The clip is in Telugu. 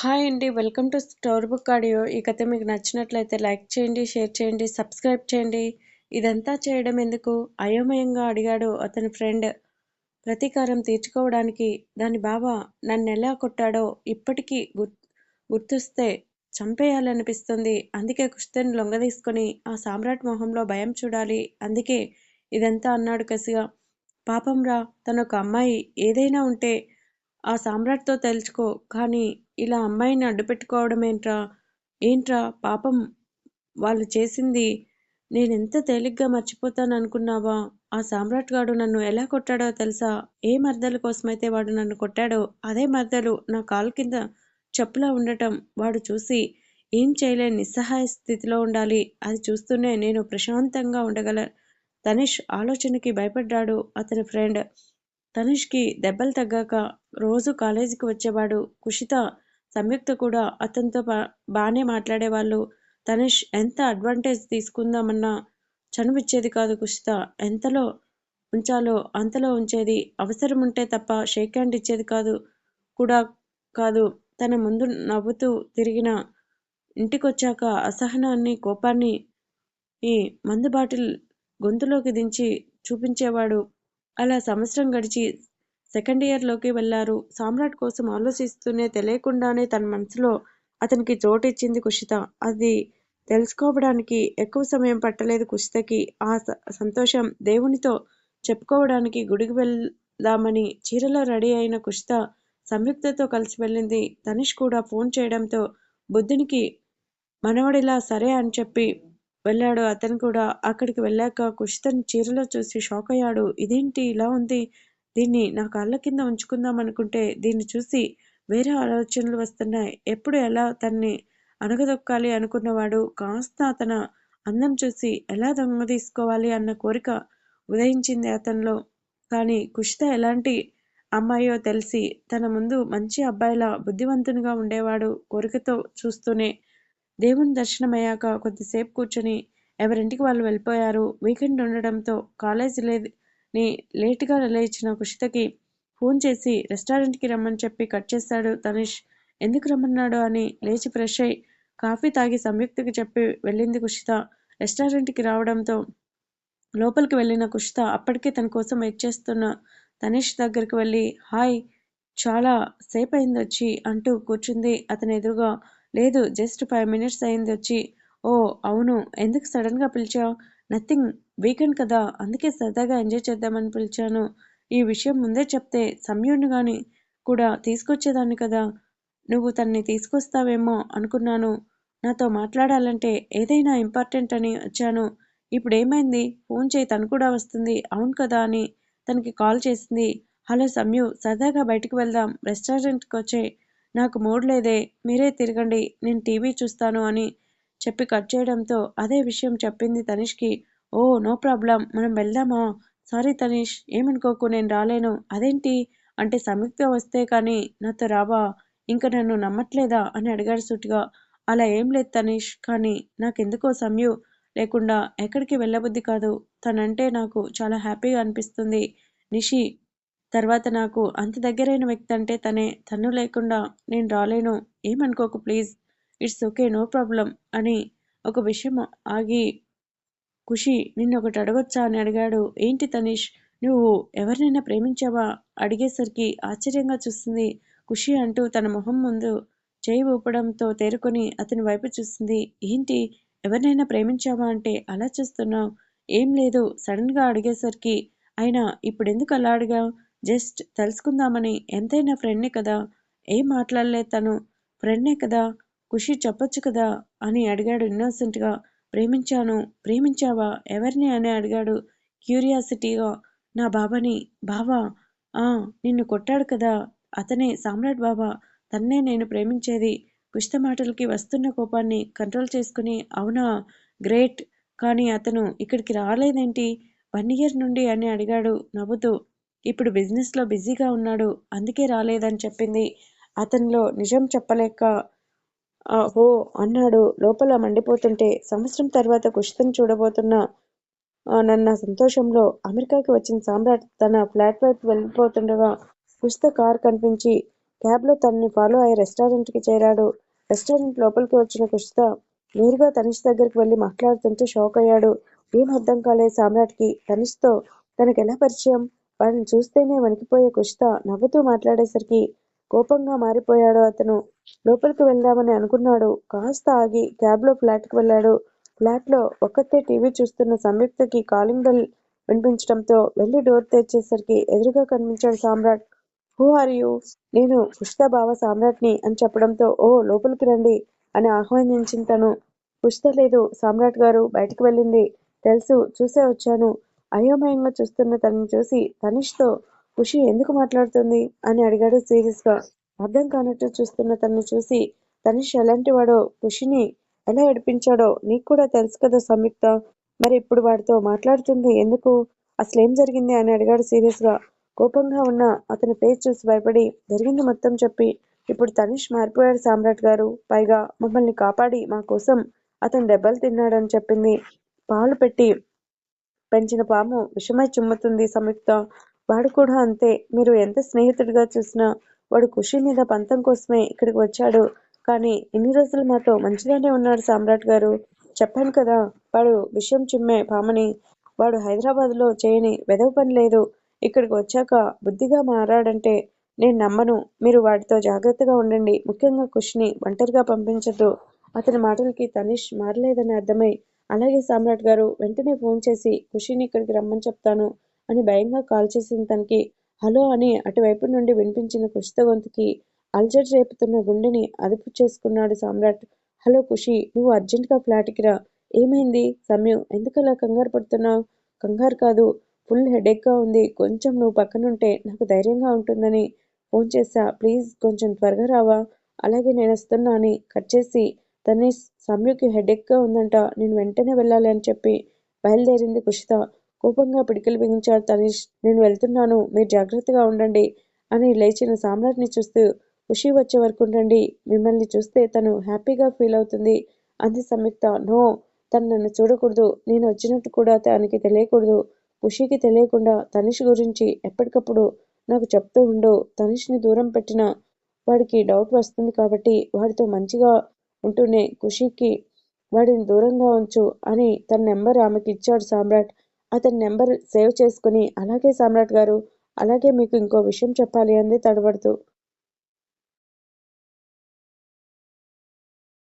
హాయ్ అండి welcome to store book audio. ఈ కథ మీకు నచ్చినట్లయితే లైక్ చేయండి షేర్ చేయండి సబ్స్క్రైబ్ చేయండి. ఇదంతా చేయడం ఎందుకు? అయోమయంగా అడిగాడు అతని ఫ్రెండ్. ప్రతీకారం తీర్చుకోవడానికి దాని బావ నన్ను ఎలా కొట్టాడో ఇప్పటికీ గుర్ గుర్తొస్తే చంపేయాలనిపిస్తుంది. అందుకే కుస్తని లొంగదీసుకొని ఆ సామ్రాట్ మొహంలో భయం చూడాలి. అందుకే ఇదంతా అన్నాడు కసిగా. పాపంరా తనొక అమ్మాయి ఏదైనా ఉంటే ఆ సామ్రాట్తో తెలుసుకో కానీ ఇలా అమ్మాయిని అడ్డుపెట్టుకోవడమేంట్రా? ఏంట్రా పాపం వాళ్ళు చేసింది? నేనెంత తేలిగ్గా మర్చిపోతాననుకున్నావా? ఆ సామ్రాట్ గాడు నన్ను ఎలా కొట్టాడో తెలుసా? ఏ మర్దల కోసమైతే వాడు నన్ను కొట్టాడో అదే మర్దలు నా కాలు కింద చెప్పులా ఉండటం వాడు చూసి ఏం చేయలేని నిస్సహాయ స్థితిలో ఉండాలి. అది చూస్తూనే నేను ప్రశాంతంగా ఉండగల తనిష్ ఆలోచనకి భయపడ్డాడు అతని ఫ్రెండ్. తనిష్కి దెబ్బలు తగ్గాక రోజు కాలేజీకి వచ్చేవాడు కుషిత. సంయుక్త కూడా అతనితో బాగానే మాట్లాడేవాళ్ళు. తనిష్ ఎంత అడ్వాంటేజ్ తీసుకుందామన్నా చనువిచ్చేది కాదు కుషిత. ఎంతలో ఉంచాలో అంతలో ఉంచేది. అవసరం ఉంటే తప్ప షేక్ హ్యాండ్ ఇచ్చేది కాదు కూడా కాదు. తన ముందు నవ్వుతూ తిరిగిన ఇంటికొచ్చాక అసహనాన్ని కోపాన్ని ఈ మందు బాటిల్ గొంతులోకి దించి చూపించేవాడు. అలా సంవత్సరం గడిచి సెకండ్ ఇయర్లోకి వెళ్ళారు సామ్రాట్ కోసం ఆలోచిస్తూనే తెలియకుండానే తన మనసులో అతనికి చోటిచ్చింది కుషిత. అది తెలుసుకోవడానికి ఎక్కువ సమయం పట్టలేదు కుషితకి. ఆ సంతోషం దేవునితో చెప్పుకోవడానికి గుడికి వెళ్దామని చీరలో రెడీ అయిన కుషిత సంయుక్తతో కలిసి వెళ్ళింది. తనిష్ కూడా ఫోన్ చేయడంతో బుద్ధునికి మనవడిలా సరే అని చెప్పి వెళ్ళాడు. అతను కూడా అక్కడికి వెళ్ళాక కుషితని చీరలో చూసి షాక్ అయ్యాడు. ఇదేంటి? ఇలా ఉంది? దీన్ని నా కాళ్ళ కింద ఉంచుకుందాం అనుకుంటే దీన్ని చూసి వేరే ఆలోచనలు వస్తున్నాయి. ఎప్పుడు ఎలా తన్ని అణగదొక్కాలి అనుకున్నవాడు కాస్త తన అందం చూసి ఎలా దొంగ తీసుకోవాలి అన్న కోరిక ఉదయించింది అతనిలో. కానీ కుషిత ఎలాంటి అమ్మాయో తెలిసి తన ముందు మంచి అబ్బాయిలా బుద్ధివంతునిగా ఉండేవాడు కోరికతో చూస్తూనే దేవుని దర్శనమయ్యాక కొద్దిసేపు కూర్చొని ఎవరింటికి వాళ్ళు వెళ్ళిపోయారు? వీకెండ్ ఉండడంతో కాలేజీ లేదు ని లేటుగా లేచిన కుషితకి ఫోన్ చేసి రెస్టారెంట్కి రమ్మని చెప్పి కట్ చేశాడు తనిష్. ఎందుకు రమ్మన్నాడు? అని లేచి ఫ్రెష్ అయి కాఫీ తాగి సంయుక్తకి చెప్పి వెళ్ళింది కుషిత. రెస్టారెంట్కి రావడంతో లోపలికి వెళ్ళిన కుషిత అప్పటికే తన కోసం వెయిట్ చేస్తున్న తనిష్ దగ్గరికి వెళ్ళి హాయ్ చాలా సేపు అయింది వచ్చి అంటూ కూర్చుంది. అతని ఎదురుగా లేదు జస్ట్ ఫైవ్ మినిట్స్ అయింది వచ్చి. ఓ అవును ఎందుకు సడన్గా పిలిచావు? నథింగ్ వీకెండ్ కదా. అందుకే సరదాగా ఎంజాయ్ చేద్దామని పిలిచాను. ఈ విషయం ముందే చెప్తే సమ్యుడిని గాని కూడా తీసుకొచ్చేదాన్ని కదా. నువ్వు తన్ని తీసుకొస్తావేమో అనుకున్నాను. నాతో మాట్లాడాలంటే ఏదైనా ఇంపార్టెంట్ అని వచ్చాను. ఇప్పుడు ఏమైంది ఫోన్ చేయి తను కూడా వస్తుంది. అవును కదా అని తనకి కాల్ చేసింది. హలో సమ్యు సరదాగా బయటకు వెళ్దాం. రెస్టారెంట్కి వచ్చే నాకు మూడ్ లేదే. మీరే తిరగండి. నేను టీవీ చూస్తాను అని చెప్పి కట్ చేయడంతో అదే విషయం చెప్పింది తనిష్కి. Oh no problem. మనం వెళ్దామా? సారీ తనీష్ ఏమనుకోకు నేను రాలేను. అదేంటి? అంటే సంయుక్త వస్తే కానీ నాతో రావా? ఇంకా నన్ను నమ్మట్లేదా? అని అడిగాడు సూటిగా. అలా ఏం లేదు తనీష్ కానీ నాకెందుకో సమ్యు లేకుండా ఎక్కడికి వెళ్ళబుద్ధి కాదు. తనంటే నాకు చాలా హ్యాపీగా అనిపిస్తుంది. నిషి తర్వాత నాకు అంత దగ్గరైన వ్యక్తి అంటే తనే తను లేకుండా నేను రాలేను. ఏమనుకోకు please. It's okay no problem అని ఒక విషయం ఆగి ఖుషి నిన్నొకటి అడగొచ్చా? అని అడిగాడు. ఏంటి తనీష్ నువ్వు ఎవరినైనా ప్రేమించావా? అడిగేసరికి ఆశ్చర్యంగా చూస్తుంది ఖుషి అంటూ తన మొహం ముందు చేయి ఊపడంతో తేరుకొని అతని వైపు చూస్తుంది. ఏంటి ఎవరినైనా ప్రేమించావా అంటే అలా చూస్తున్నావు? ఏం లేదు సడన్గా అడిగేసరికి అయినా ఇప్పుడెందుకు అలా అడిగావు? జస్ట్ తెలుసుకుందామని ఎంతైనా ఫ్రెండ్నే కదా ఏం మాట్లాడలేదు తను ఫ్రెండ్నే కదా ఖుషి చెప్పొచ్చు కదా? అని అడిగాడు ఇన్నోసెంట్గా. ప్రేమించాను. ప్రేమించావా? ఎవరిని? అని అడిగాడు క్యూరియాసిటీగా. నా బాబాని. బావా? ఆ నిన్ను కొట్టాడు కదా. అతనే సామ్రాట్ బాబా. తన్నే నేను ప్రేమించేది. పుష్త మాటలకి వస్తున్న కోపాన్ని కంట్రోల్ చేసుకుని అవునా? గ్రేట్. కానీ అతను ఇక్కడికి రాలేదేంటి? వన్ ఇయర్ నుండి అని అడిగాడు నవ్వుతూ. ఇప్పుడు బిజినెస్లో బిజీగా ఉన్నాడు. అందుకే రాలేదని చెప్పింది. అతనిలో నిజం చెప్పలేక ఓ అన్నాడు. లోపల మండిపోతుంటే సంవత్సరం తర్వాత కుషితను చూడబోతున్న నన్న సంతోషంలో అమెరికాకి వచ్చిన సామ్రాట్ తన ఫ్లాట్ వైపు వెళ్ళిపోతుండగా కుషిత కార్ కనిపించి క్యాబ్లో తనని ఫాలో అయి రెస్టారెంట్కి చేరాడు. రెస్టారెంట్ లోపలికి వచ్చిన కుషిత నేరుగా తనిష్ దగ్గరికి వెళ్ళి మాట్లాడుతుంటే షాక్ అయ్యాడు. ఏం అర్థం కాలేదు సామ్రాట్కి? తనిష్తో తనకెలా పరిచయం? వాడిని చూస్తేనే వణికిపోయే కుషిత నవ్వుతూ మాట్లాడేసరికి కోపంగా మారిపోయాడు అతను. లోపలికి వెళ్దామని అనుకున్నాడు. కాస్త ఆగి క్యాబ్లో ఫ్లాట్కి వెళ్ళాడు. ఫ్లాట్లో ఒక్కతే టీవీ చూస్తున్న సంయుక్తకి కాలింగ్ బెల్ వినిపించడంతో వెళ్ళి డోర్ తెరిచేసరికి ఎదురుగా కనిపించాడు సామ్రాట్. Who are you? నేను కుషిత బావ సామ్రాట్ని అని చెప్పడంతో ఓ లోపలికి రండి అని ఆహ్వానించిన తను. కుషిత లేదు సామ్రాట్ గారు బయటకు వెళ్ళింది. తెలుసు చూసే వచ్చాను. అయోమయంగా చూస్తున్న తనని చూసి తనిష్తో ఖుషి ఎందుకు మాట్లాడుతుంది? అని అడిగాడు సీరియస్గా. అర్థం కానట్టు చూస్తున్న తనని చూసి తనిష్ ఎలాంటి వాడో? ఖుషిని ఎలా ఏడిపించాడో? నీకు కూడా తెలుసు కదా సంయుక్త. మరి ఇప్పుడు వాడితో మాట్లాడుతుంది ఎందుకు? అసలేం జరిగింది? అని అడిగాడు సీరియస్గా కోపంగా ఉన్న అతని ఫేస్ చూసి భయపడి జరిగింది మొత్తం చెప్పి ఇప్పుడు తనిష్ మారిపోయాడు సామ్రాట్ గారు. పైగా మమ్మల్ని కాపాడి మా కోసం అతను దెబ్బలు తిన్నాడని చెప్పింది. పాలు పెట్టి పెంచిన పాము విషమై చిమ్ముతుంది సంయుక్త. వాడు కూడా అంతే. మీరు ఎంత స్నేహితుడిగా చూసినా వాడు ఖుషి మీద పంతం కోసమే ఇక్కడికి వచ్చాడు. కానీ ఇన్ని రోజులు మాతో మంచిగానే ఉన్నాడు సామ్రాట్ గారు. చెప్పాను కదా వాడు విషయం చిమ్మే పామని. వాడు హైదరాబాద్లో చేయని వెదవ పని లేదు. ఇక్కడికి వచ్చాక బుద్ధిగా మారాడంటే నేను నమ్మను. మీరు వాడితో జాగ్రత్తగా ఉండండి. ముఖ్యంగా ఖుషిని ఒంటరిగా పంపించద్దు. అతని మాటలకి తనిష్ మారలేదని అర్థమై అలాగే సామ్రాట్ గారు వెంటనే ఫోన్ చేసి ఖుషిని ఇక్కడికి రమ్మని చెప్తాను అని భయంగా కాల్ చేసిన తనకి. హలో అని అటువైపు నుండి వినిపించిన కుషిత గొంతుకి అల్జడి రేపుతున్న గుండెని అదుపు చేసుకున్నాడు సామ్రాట్. హలో ఖుషి నువ్వు అర్జెంట్గా ఫ్లాట్కి రా. ఏమైంది? సమయం ఎందుకలా కంగారు పడుతున్నావు? కంగారు కాదు ఫుల్ హెడేక్గా ఉంది. కొంచెం నువ్వు పక్కనుంటే నాకు ధైర్యంగా ఉంటుందని ఫోన్ చేశా. ప్లీజ్ కొంచెం త్వరగా రావా? అలాగే నేను వస్తున్నా అని కట్ చేసి తనే సమ్యుకి హెడేక్గా ఉందంట. నేను వెంటనే వెళ్ళాలి అని చెప్పి బయలుదేరింది కుషిత కోపంగా పిడికిలు బిగించాడు తనీష్. నేను వెళ్తున్నాను. మీరు జాగ్రత్తగా ఉండండి అని లేచిన సామ్రాట్ని చూస్తూ ఖుషి వచ్చే వరకు ఉండండి. మిమ్మల్ని చూస్తే తను హ్యాపీగా ఫీల్ అవుతుంది. అంది సంయుక్త. నో తను నన్ను చూడకూడదు. నేను వచ్చినట్టు కూడా తనకి తెలియకూడదు. ఖుషికి తెలియకుండా తనిష్ గురించి ఎప్పటికప్పుడు నాకు చెప్తూ ఉండు. తనిష్ని దూరం పెట్టిన వాడికి డౌట్ వస్తుంది కాబట్టి వాడితో మంచిగా ఉంటూనే ఖుషికి వాడిని దూరంగా ఉంచు అని తన నెంబర్ ఆమెకి ఇచ్చాడు సామ్రాట్. అతని నెంబర్ సేవ్ చేసుకుని అలాగే సామ్రాట్ గారు అలాగే మీకు ఇంకో విషయం చెప్పాలి అంది తడబడుతూ.